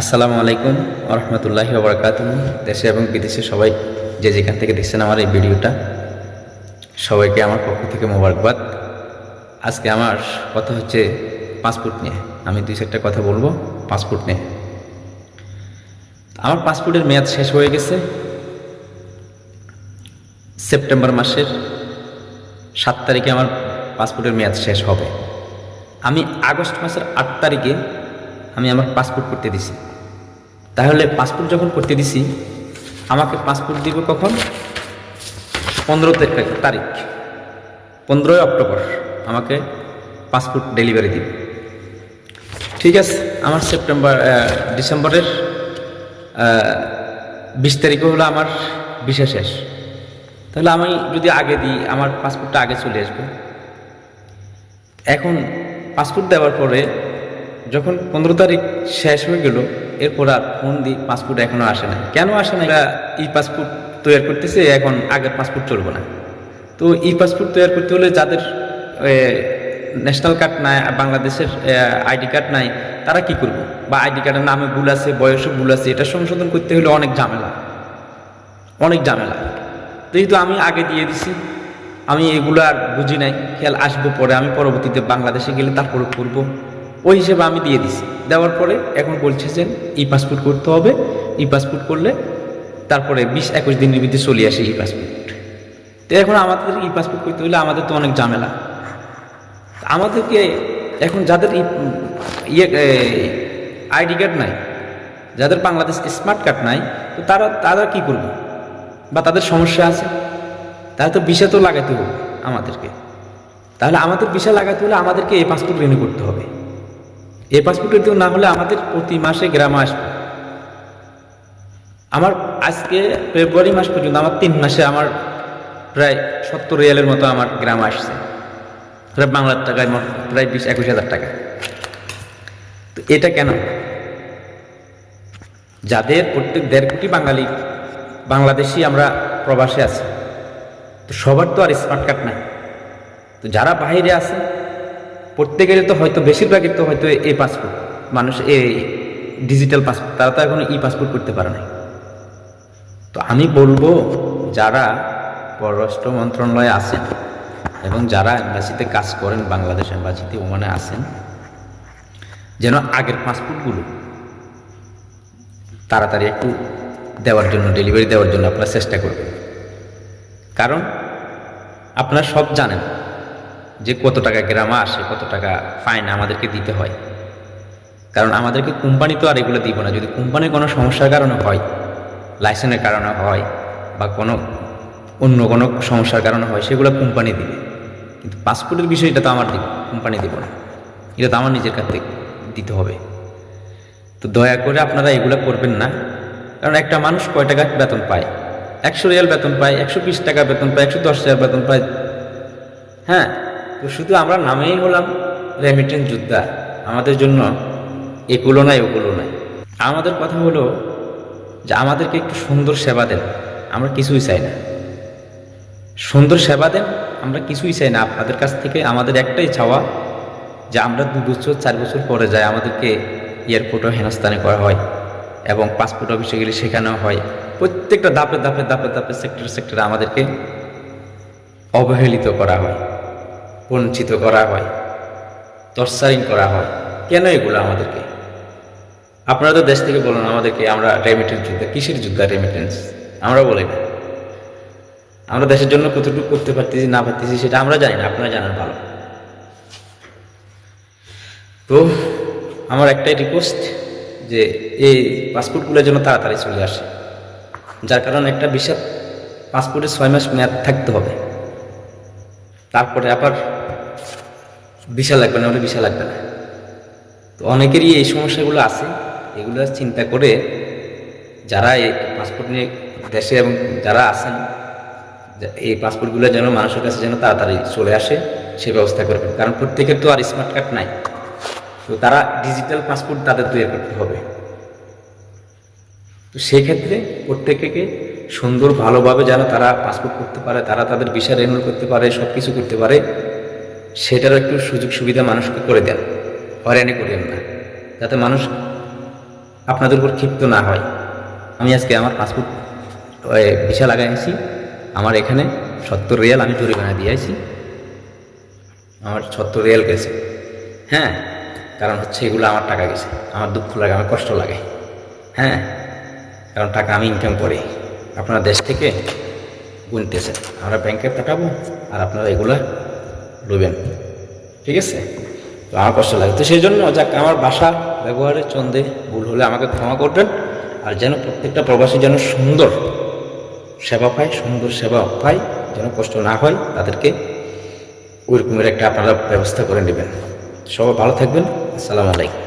আসসালামু আলাইকুম রহমতুল্লাহি ওবরাকাত দেশে এবং বিদেশে সবাই যে যেখান থেকে দেখছেন আমার এই ভিডিওটা, সবাইকে আমার পক্ষ থেকে মোবারকবাদ। আজকে আমার কথা হচ্ছে পাসপোর্ট নিয়ে। আমি দুই চারটা কথা বলব পাসপোর্ট নিয়ে। আমার পাসপোর্টের মেয়াদ শেষ হয়ে গেছে সেপ্টেম্বর মাসের সাত তারিখে আমার পাসপোর্টের মেয়াদ শেষ হবে। আমি আগস্ট মাসের আট তারিখে আমি আমার পাসপোর্ট করতে দিছি। তাহলে পাসপোর্ট যখন করতে দিছি, আমাকে পাসপোর্ট দিব কখন? পনেরো তারিখ। পনেরোই অক্টোবর আমাকে পাসপোর্ট ডেলিভারি দিবে। ঠিক আছে, আমার সেপ্টেম্বর ডিসেম্বরের বিশ তারিখে হলো আমার ভিসা শেষ। তাহলে আমি যদি আগে দিই, আমার পাসপোর্টটা আগে চলে আসবে। এখন পাসপোর্ট দেওয়ার পরে যখন পনেরো তারিখ শেষ হয়ে গেল, এরপর আর ফোন দিই পাসপোর্ট এখনও আসে না কেন আসে না ই পাসপোর্ট তৈরি করতেছে, এখন আগের পাসপোর্ট চলবে না। তো ই পাসপোর্ট তৈরি করতে হলে যাদের ন্যাশনাল কার্ড নাই বাংলাদেশের আইডি কার্ড নাই, তারা কি করবে? বা আইডি কার্ডের নামে ভুল আছে বয়সে ভুল আছে, এটা সংশোধন করতে হলে অনেক ঝামেলা। অনেক ঝামেলা। যেহেতু আমি আগে দিয়ে দিছি। আমি এগুলো আর বুঝি নাই। খেয়াল আসব পরে, আমি পরবর্তীতে বাংলাদেশে গেলে তারপরে করব। ওই হিসেবে আমি দিয়ে দিছি। দেওয়ার পরে এখন বলছে যে ই পাসপোর্ট করতে হবে। ই পাসপোর্ট করলে তারপরে বিশ একুশ দিনের ভিতরে চলে আসে ই পাসপোর্ট তো এখন আমাদের ই পাসপোর্ট করতে হলে আমাদের তো অনেক ঝামেলা। আমাদেরকে এখন যাদের ইয়ে আইডি কার্ড নাই, যাদের বাংলাদেশ স্মার্ট কার্ড নাই, তো তারা তারা কি করবে? বা তাদের সমস্যা আছে? তাহলে তো বিষয় তো লাগাতে হবে আমাদেরকে। তাহলে আমাদের বিষয় লাগাতে হলে আমাদেরকে এই পাসপোর্ট রিনিউ করতে হবে। এই পাসপোর্টের রিনিউ না হলে আমাদের প্রতি মাসে গ্রামে আসবে। আমার আজকে ফেব্রুয়ারি মাস পর্যন্ত, আমার তিন মাসে আমার প্রায় সত্তর রিয়ালের মতো আমার গ্রাম আসছে। প্রায় বাংলার টাকায় প্রায় বিশ, একুশ হাজার টাকা। তো এটা কেন? যাদের প্রত্যেক দেড় কোটি বাঙালি, বাংলাদেশি আমরা প্রবাসে আছি, তো সবার তো আর স্মার্ট কার্ড নাই। তো যারা বাইরে আছে প্রত্যেকের তো হয়তো বেশিরভাগের তো হয়তো এই পাসপোর্ট, মানুষ এই ডিজিটাল পাসপোর্ট তারা তো এখন ই পাসপোর্ট করতে পারে না তো আমি বলব, যারা পররাষ্ট্র মন্ত্রণালয়ে আছেন এবং যারা এম্বাসিতে কাজ করেন, বাংলাদেশ এম্বাসিতে, ওমানে আছেন, যেন আগের পাসপোর্টগুলো তাড়াতাড়ি একটু দেওয়ার জন্য ডেলিভারি দেওয়ার জন্য আপনারা চেষ্টা করবেন। কারণ আপনারা সব জানেন যে কত টাকা গ্রামে আসে কত টাকা ফাইন আমাদেরকে দিতে হয়। কারণ আমাদেরকে কোম্পানি তো আর এগুলো দিব না। যদি কোম্পানির কোনো সমস্যার কারণে হয় লাইসেন্সের কারণে হয়, বা কোনো অন্য কোনো সমস্যার কারণে হয়, সেগুলো কোম্পানি দিবে। কিন্তু পাসপোর্টের বিষয়টা তো আমার দিব কোম্পানি দিব না। এটা তো আমার নিজের কাছ থেকে দিতে হবে। তো দয়া করে আপনারা এগুলো করবেন না। কারণ একটা মানুষ কয় টাকা বেতন পায়? একশো রিয়াল বেতন পায়, একশো বিশ টাকা বেতন পায়, একশো দশ হাজার বেতন পায়। হ্যাঁ তো শুধু আমরা নামেই হলাম রেমিটেন্স যোদ্ধা। আমাদের জন্য এগুলো নাই ওগুলো নাই। আমাদের কথা হলো যে আমাদেরকে একটু সুন্দর সেবা দেন, আমরা কিছুই চাই না। সুন্দর সেবা দেন, আমরা কিছুই চাই না। আপনাদের কাছ থেকে আমাদের একটাই চাওয়া যে আমরা দু বছর, চার বছর পরে যাই আমাদেরকে এয়ারপোর্টও হেনস্থানে করা হয় এবং পাসপোর্ট অফিসে গেলে শেখানো হয়। প্রত্যেকটা দাপে দাপে দাপে দাপে সেক্টর সেক্টরে আমাদেরকে অবহেলিত করা হয়। বঞ্চিত করা হয় তরসারিং করা হয়। কেন এগুলো আমাদেরকে? আপনারা তো দেশ থেকে বলুন আমাদেরকে আমরা রেমিটেন্স যুদ্ধ কিসের যুদ্ধ রেমিটেন্স আমরা বলি না। আমরা দেশের জন্য কতটুকু করতে পারতেছি, না পারতেছি, সেটা আমরা জানি না। আপনারা জানেন ভালো। তো, আমার একটাই রিকোয়েস্ট যে এই পাসপোর্টগুলো যেন তাড়াতাড়ি চলে আসে। যার কারণে একটা বিশাল পাসপোর্টে ছয় মাস মেয়াদ থাকতে হবে। তারপরে আবার ভিসা লাগবে না হলে ভিসা লাগবে না। তো অনেকেরই এই সমস্যাগুলো আছে, এগুলো চিন্তা করে যারা এই পাসপোর্ট নিয়ে দেশে এবং যারা আছেন এই পাসপোর্টগুলো যেন মানুষের কাছে যেন তাড়াতাড়ি চলে আসে, সে ব্যবস্থা করবেন। কারণ প্রত্যেকের তো আর স্মার্ট কার্ড নাই। তো তারা ডিজিটাল পাসপোর্ট তাদের তৈরি করতে হবে। তো সেক্ষেত্রে প্রত্যেককে সুন্দর, ভালোভাবে যেন তারা পাসপোর্ট করতে পারে, তারা তাদের ভিসা রেনুল করতে পারে সব কিছু করতে পারে। সেটারও একটু সুযোগ সুবিধা মানুষকে করে দেন। হয়রানি করেন না। যাতে মানুষ আপনাদের উপর ক্ষিপ্ত না হয়। আমি আজকে আমার পাসপোর্ট ভিসা লাগাইছি আমার এখানে সত্তর রিয়াল আমি জরিমানা দিয়েছি আমার সত্তর রিয়াল গেছে। হ্যাঁ কারণ হচ্ছে এগুলো আমার টাকা গেছে। আমার দুঃখ লাগে, আমার কষ্ট লাগে। হ্যাঁ কারণ টাকা আমি ইনকাম করি। আপনারা দেশ থেকে গুনতেছেন। আমরা ব্যাংকে পাঠাবো আর আপনারা এগুলা নেবেন ঠিক আছে? তো আমার কষ্ট লাগে। তো সেই জন্য যাক, আমার বাসা ব্যবহারে চন্দে ভুল হলে আমাকে ক্ষমা করবেন। আর যেন প্রত্যেকটা প্রবাসী যেন সুন্দর সেবা পায়, সুন্দর সেবা পায়, যেন কষ্ট না হয়, তাদেরকে ওই রকমের একটা আপনারা ব্যবস্থা করে নেবেন। সবাই ভালো থাকবেন। আসসালামু আলাইকুম।